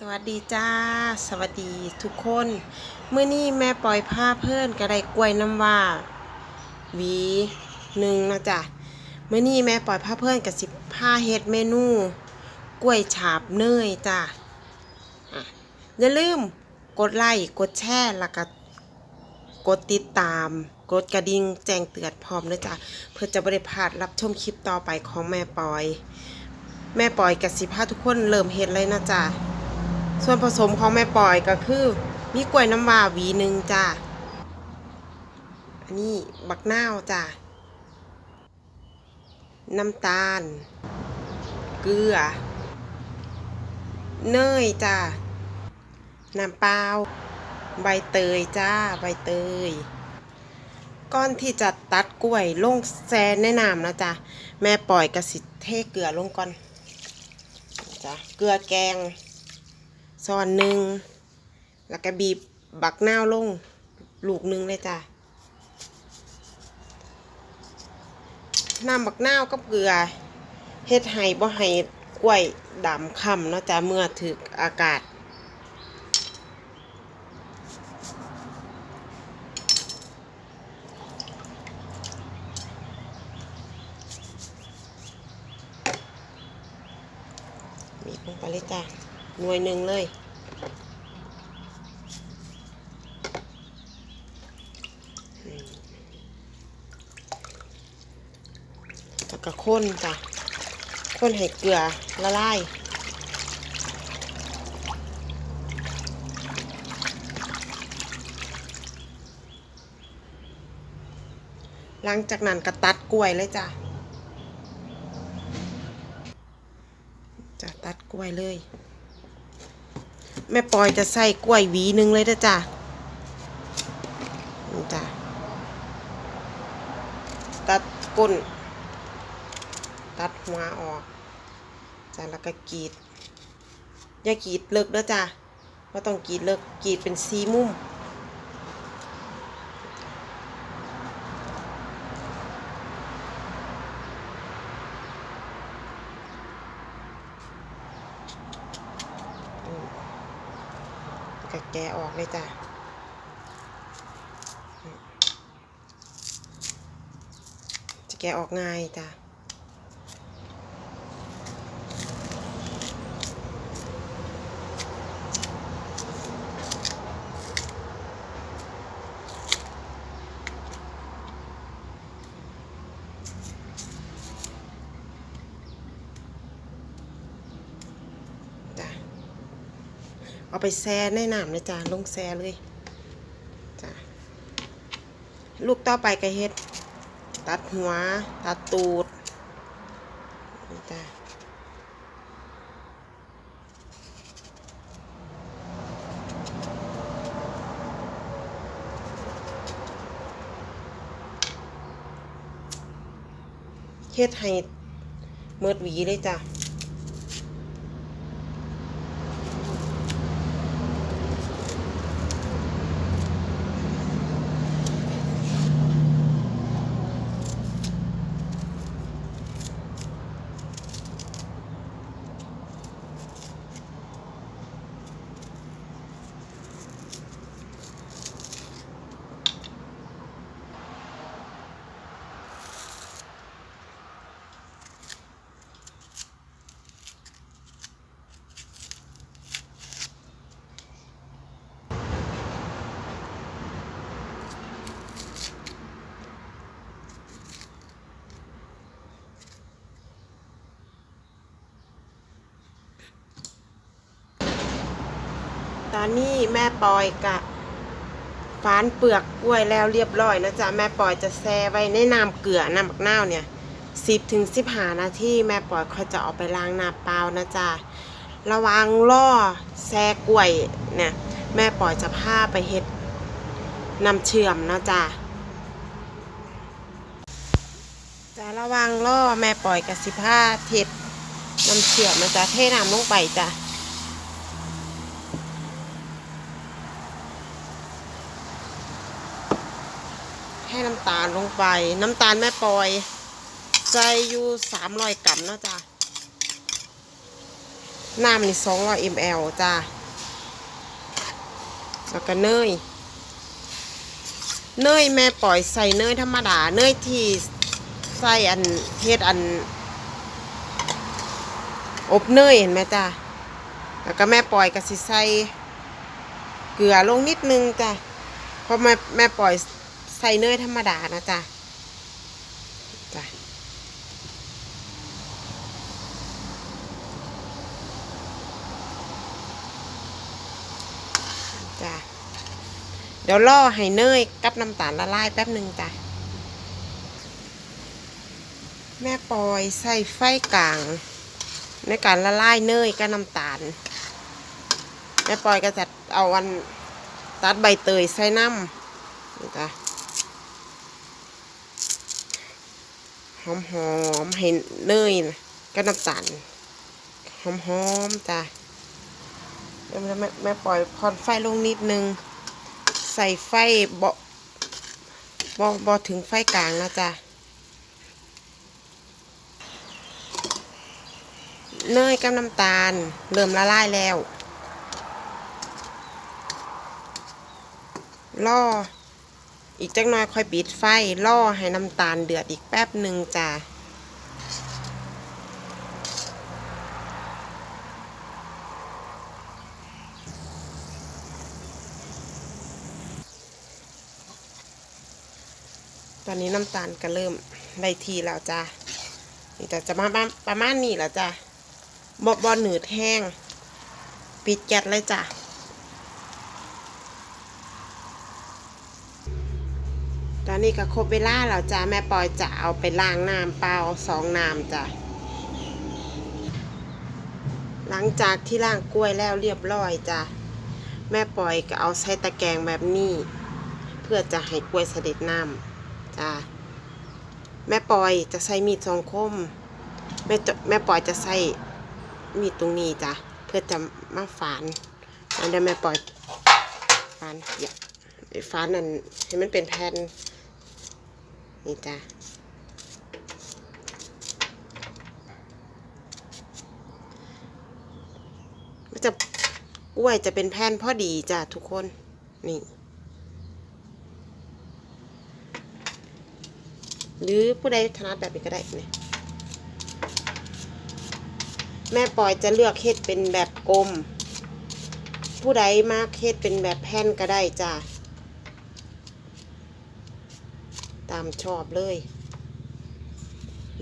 สวัสดีจ้า สวัสดีทุกคนเมื่อนี้แม่ปล่อยผ้าเพิ่อนก็ได้กล้วยน้ำว่าหวีหนึ่งนะจ๊ะเมื่อนี้แม่ปล่อยผ้าเพิ่อนกับสิบผ้าเฮ็ดเมนู กล้วยฉาบเนยจ้ะอย่าลืมกดไลค์กดแชร์แล้วก็กดติดตาม กดกระดิ่งแจ้งเตือนพร้อมนะจ๊ะเพื่อจะบริพลาดรับชมคลิปต่อไปของแม่ปอย แม่ปอยกับสิพาทุกคนเริ่มเฮ็ดเลยนะจ๊ะ ส่วนผสมของแม่ปอยก็คือ มีกล้วยน้ำว้าหวีหนึ่งจ้าอันนี้บักนาวจ้าน้ำตาล เกลือ เนยจ้าน้ำเปล่าใบเตยจ้า ใบเตย ก้อนที่จะตัดกล้วยลงแซนในน้ำนะจ๊ะ แม่ปล่อยกระสิเทเกลือลงก่อนจ้ะเกลือแกง ซอนหนึ่งแล้วก็บีบบักน้าลง ลูกหนึ่งเลยจ้ะน้ำบักน้ากับเกลือเฮ็ดให้บ่ให้กล้วยดำคำเนาะจ้ะเมื่อถึกอากาศบีบลงไปเลยจ้ะ หน่วยหนึ่งเลย แล้วก็ข้นจ้ะข้นให้เกลือละลายหลังจากนั้นก็ตัดกล้วยเลยจ้ะจะตัดกล้วยเลย ม่ปอยจะใส่กล้วยหวีหนึ่งเลยนะจ๊ะนี่จ้ะตัดก้น ตัดหัวออกจ้ะแล้วก็กรีด อย่ากรีดเลิกเด้อจ้ะว่าต้องกรีดเลิกกรีดเป็นซีมุม แล้วก็แกะออก เลยจ้ะจะแกะออกง่ายจ้ะจ้ะ ไปแช่ในน้ำเลยจ้ะลงแช่เลยจ้ะลูกต่อไปก็เฮ็ด ตัดหัว ตัดตูดนี่จ้ะเฮ็ดให้เมิดหวีเลยจ้ะ ตอนนี้แม่ปอยกะฝานเปลือกกล้วยแล้วเรียบร้อยนะจ๊ะแม่ปอยจะแช่ไว้ในน้ำเกลือน้ำบักนาวเนี่ยสิบถึงสิบหานาทีแม่ปอยค่อยจะเอาไปล้างน้ำเปล่านะจ๊ะระวังล่อแช่กล้วยเนี่ยแม่ปอยจะพาไปเฮ็ดน้ำเชื่อมนะจ๊ะจะระวังล่อแม่ปอยกับสิผ้าเทศน้ำเชื่อมนะจ๊ะเทน้ำลงไปจ้ะ ให้น้ำตาลลงไป น้ำตาลแม่ปอยใส่อยู่สามรอยกรัมเนาะจ้ะน้ำนี่200 ml จ้าแล้วก็เนย เนยแม่ปล่อยใส่เนยธรรมดา เนยที่ใส่อันเฮ็ดอัน อบเนยเห็นไหมจ้าแล้วก็แม่ปล่อยก็สิใส่เกลือลงนิดนึงจ้ะเพราะแม่แม่ปล่อย ใส่เนยธรรมดานะจ้ะจ้ะจ้ะเดี๋ยวล่อให้เนยกับน้ำตาลละลายแป๊บหนึ่งจ้ะแม่ปอยใส่ไฟกลาง ในการละลายเนยกับน้ำตาล แม่ปอยก็จะเอาวันตัดใบเตยใส่น้ำนี่จ้ะ หอมหอมๆให้เนยนะกับน้ำตาลหอมหอมๆจ้ะเดี๋ยวแม่แม่ปล่อยผ่อนไฟลงนิดนึง ใส่ไฟบ่บ่บ่ถึงไฟกลางนะจ๊ะเนยกับน้ำตาล เริ่มละลายแล้วล่อ อีกจักหน่อยค่อยปิดไฟล่อให้น้ำตาลเดือดอีกแป๊บหนึ่งจ้ะตอนนี้น้ำตาลก็เริ่มได้ทีแล้วจ้ะนี่จะจะมาประมาณนี้แหละจ้ะบอบอหนืดแห้ง ปิดแก๊สเลยจ้ะ ตอนนี้ก็ครบเวลาแล้วจ้ะแม่ปอยจะเอาไปล้างน้ำเปล่าสองน้ำจ้ะหลังจากที่ล้างกล้วยแล้วเรียบร้อยจ้ะแม่ปอยก็เอาใส่ตะแกรงแบบนี้ เพื่อจะให้กล้วยเสด็จน้ำจ้ะแม่ปอยจะใส่มีดสองคมแม่จแม่ปอยจะใส่มีดตรงนี้จ้ะเพื่อจะมาฝานอันเดี๋ยวแม่ปอยฝานอย่าไอ้ฝานนั่นให้มันเป็นแผ่น นี่จ้ะมันจะกล้วยจะเป็นแผ่นพอดีจ้ะทุกคน นี่ หรือผู้ใดถนัดแบบนี้ก็ได้เนี่ยแม่ปอยจะเลือกเฮ็ดเป็นแบบกลม ผู้ใดมากเฮ็ดเป็นแบบแผ่นก็ได้จ้ะ ตามชอบเลย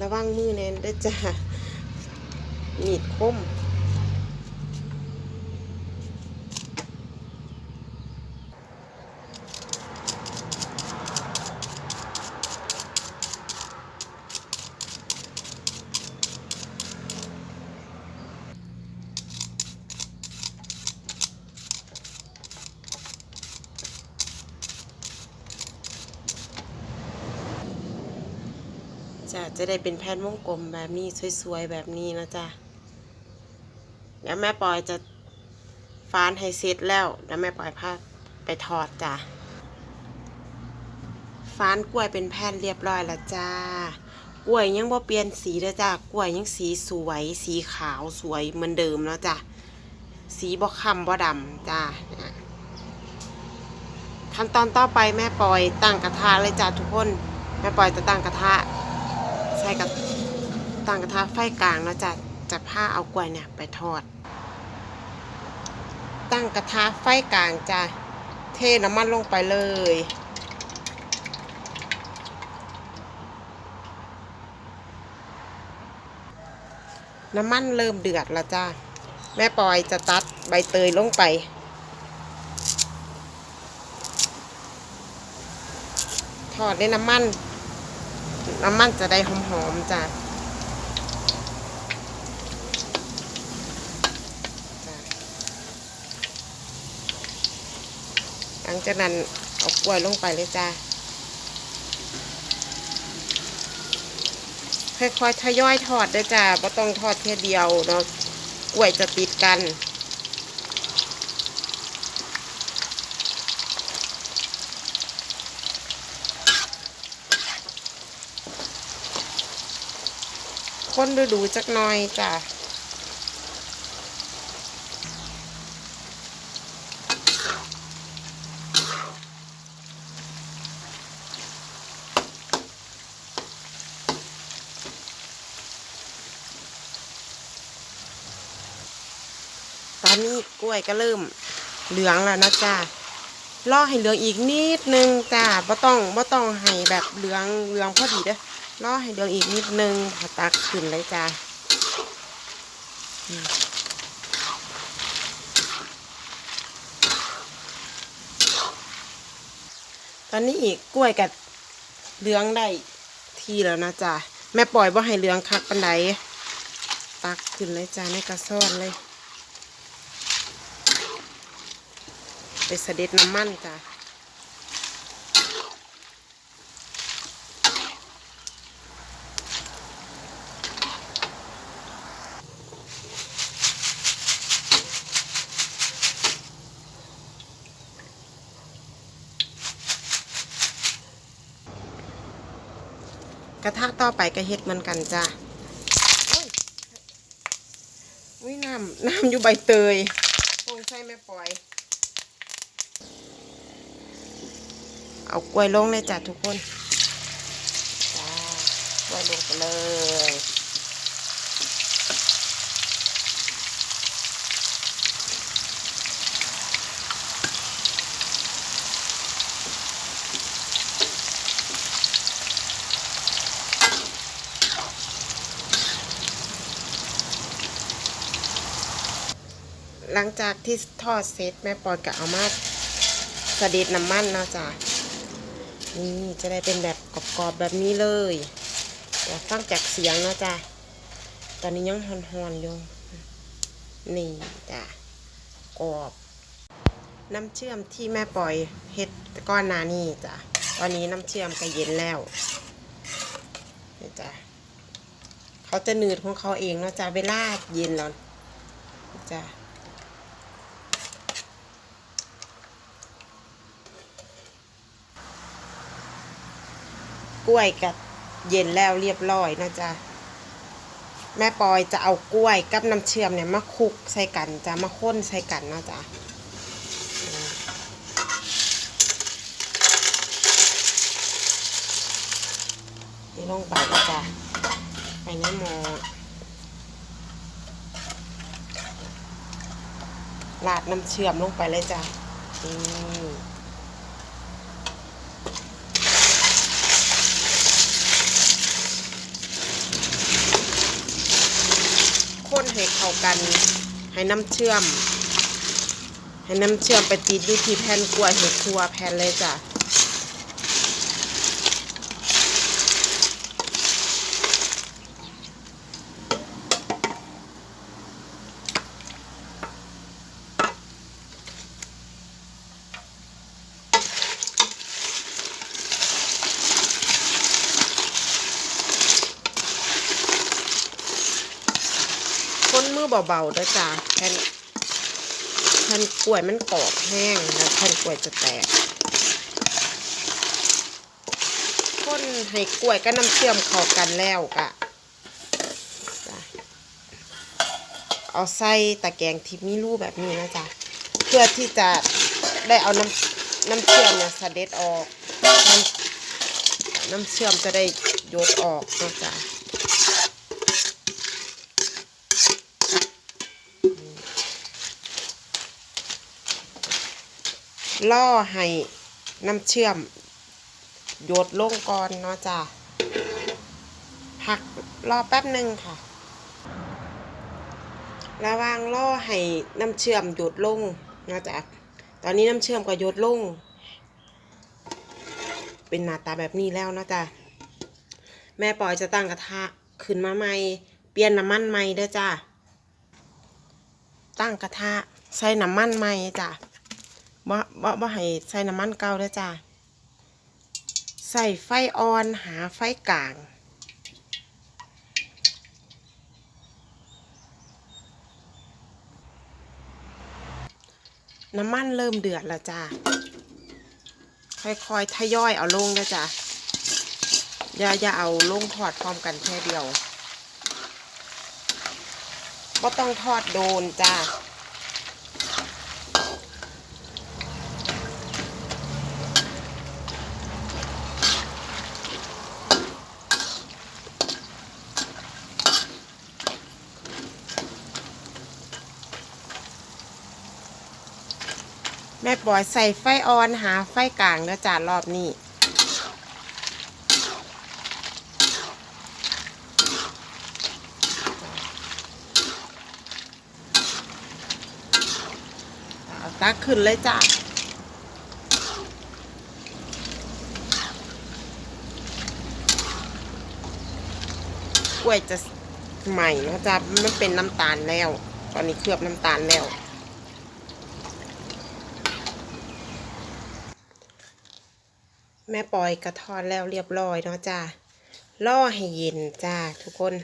ระวังมือแน่นด้วยจ้ะมีดคม จะได้เป็นแผ่นวงกลมแบบนี้สวยๆแบบนี้นะจ๊ะเดี๋ยวแม่ปอยจะฟานให้เสร็จแล้วเดี๋ยวแม่ปอยพาไปทอดจ้ะฟานกล้วยเป็นแผ่นเรียบร้อยแล้วจ้ากล้วยยังบ่เปลี่ยนสีเลยจ้ะกล้วยยังสีสวย สีขาวสวยเหมือนเดิมแล้วจ้ะสีบ่คำบ่ดำจ้าขั้นตอนต่อไปแม่ปอยตั้งกระทะเลยจ้ะทุกคน แม่ปอยจะตั้งกระทะ ใส่กับตั้งกระทะไฟกลางแล้วจะจะผ้าเอากล้วยเนี่ยไปทอด ตั้งกระทะไฟกลางจะเทน้ำมันลงไปเลย น้ำมันเริ่มเดือดแล้วจ้าแม่ปอยจะตัดใบเตยลงไป ทอดด้วยน้ำมัน น้ำมันจะได้หอมๆจ้ะหลังจากนั้นเอากล้วยลงไปเลยจ้าค่อยๆทยอยทอดด้วยจ้าไ่ต้องทอดแค่เดียวเนาะกล้วยจะติดกัน คนดูดูจักหน่อยจ้ะตอนนี้กล้วยก็เริ่มเหลืองแล้วนะจ้าล่อให้เหลืองอีกนิดนึงจ้าบ่ต้องบ่ต้องให้แบบเหลืองเหลืองพอดีเด้อ รอให้เหลืองอีกนิดนึงพอตักขึ้นเลยจ้าตอนนี้อีกกล้วยกับเหลืองได้ทีแล้วนะจ้าแม่ปล่อยว่าให้เหลืองคักปันไดตักขึ้นเลยจ้าในกระซ้อนเลย ไปเสด็จน้ำมันจ้ะ ระทะต่อไปก็เฮ็ดเหมือนกันจ้ะโอ้ยอุ้ยน้ำน้ำอยู่ใบเตยคงใช่ไม่ปล่อย เอากล้วยลงเลยจ้ะทุกคนจ้ากล้วยลงไปเลย หลังจากที่ทอดเสร็จแม่ปอนก็เอามาสะเด็ดน้ำมันเนาะจ้ะนี่จะได้เป็นแบบกรอบๆแบบนี้เลยเดี๋ยวฟังจากเสียงเนาะจ้ะตอนนี้ยังหอนๆอยู่นี่จ้ะกรอบน้ำเชื่อมที่แม่ปล่อยเฮ็ดก้อนนานี่จ้ะ ตอนนี้น้ำเชื่อมก็เย็นแล้วนี่จ้ะเขาจะหนืดของเขาเองเนาะจ้ะเวลาเย็นแล้วจ้ะ กล้วยกับเย็นแล้วเรียบร้อยนะจ๊ะแม่ปอยจะเอากล้วยกับน้ำเชื่อมเนี่ยมาคลุกใส่กันจะมาข้นใส่กันนะจ๊ะนี่ลงไปนะจ๊ะไปในหม้อราดน้ำเชื่อมลงไปเลยจ้ะนี่ข้น ให้เข้ากัน ให้น้ำเชื่อม ให้น้ำเชื่อมไปติดอยู่ที่แผ่นกล้วยเห็ดทัวแผ่นเลยจ้ะ เบาๆด้วยจ้ะแผ่นแผ่นกล้วยมันกรอบแห้งแล้วแผ่นกล้วยจะแตกค้นให้กล้วยกับน้ำเชื่อมเข้ากันแล้วกะจ้ะเอาใส่ตะแกรงที่มีรูแบบนี้นะจ๊ะเพื่อที่จะได้เอาน้ำน้ำเชื่อมเนี่ยสะเด็ดออกน้ำน้ำเชื่อมจะได้โยดออกนะจ๊ะ ล่อให้น้ำเชื่อมหยดลงก่อนเนาะจ้ะพักรอแป๊บหนึ่งค่ะ ระว่างล่อให้น้ำเชื่อมหยดลงเนาะจ้ะตอนนี้น้ำเชื่อมก็หยดลง เป็นหน้าตาแบบนี้แล้วเนาะจ้ะแม่ปอยจะตั้งกระทะขึ้นมาใหม่ เปลี่ยนน้ำมันใหม่เด้อจ้ะตั้งกระทะใส่น้ำมันใหม่จ้ะ บ่บ่บ่ให้ใส่น้ำมันเก่าเด้อจ้าใส่ไฟอ่อนหาไฟกลางน้ำมันเริ่มเดือดแล้วจ้าค่อยๆ ทยอยเอาลงนะจ้าอย่าอย่าเอาลงทอดพร้อมกันแค่เดียวก็ต้องทอดโดนจ้า บอยใส่ไฟอ่อนหาไฟกลางเด้อจ้ารอบนี้เอาตักขึ้นเลยจ้ะกล้วยจะใหม่เนะจ๊ะมันเป็นน้ำตาลแล้ว ตอนนี้เคลือบน้ำตาลแล้ว แม่ปอยกระทอดแล้วเรียบร้อยเนาะจ้ะล่อให้เย็นจ้าทุกคน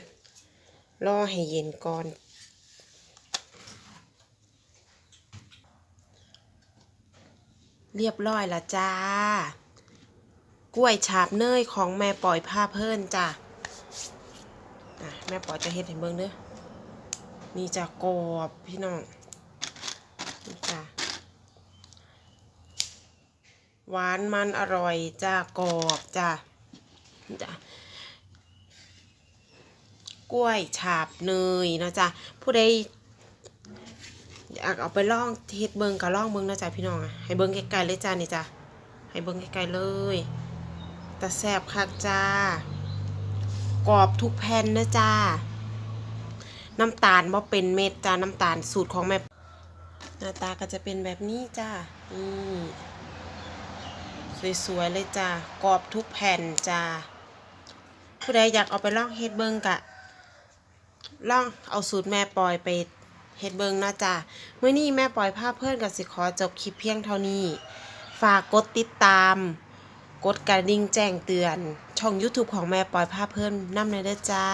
ล่อให้เย็นก่อนเรียบร้อยละจ้า กล้วยฉาบเนยของแม่ปล่อยผ้าเพิ่นจ้ะอะแม่ปล่อยจะเฮ็ดให้เบิ่งเด้อนี่จะกรอบพี่น้องนี่จ้ะ หวานมันอร่อยจ้ากรอบจ้ะนี่จ้ะกล้วยฉาบเนยนะจ้ะผู้ใดอยากเอาไปล่องเฮ็ดเบิงกับล่องเบิงนะจ๊ะพี่น้องอะให้เบิงไกลๆเลยจ้านี่จ้ะให้เบิงไกลๆเลยแต่แซบคักจ้ากรอบทุกแผ่นนะจ้าน้ำตาลบ่เป็นเม็ดจ้าน้ำตาลสูตรของแม่หน้าตาก็จะเป็นแบบนี้จ้านี่ สวยๆเลยจ้ากรอบทุกแผ่นจ้าผู้ใดอยากเอาไปล่องเฮ็ดเบิงกะล่องเอาสูตรแม่ปอยไปเฮ็ดเบิงนะจ๊ะเมื่อนี้แม่ปอยภาพเพื่อนกับสิขอจบคลิปเพียงเท่านี้ ฝากกดติดตาม กดกระดิ่งแจ้งเตือน ช่อง YouTube ของแม่ปอยภาพเพื่อนนำเลยเด้อจ้า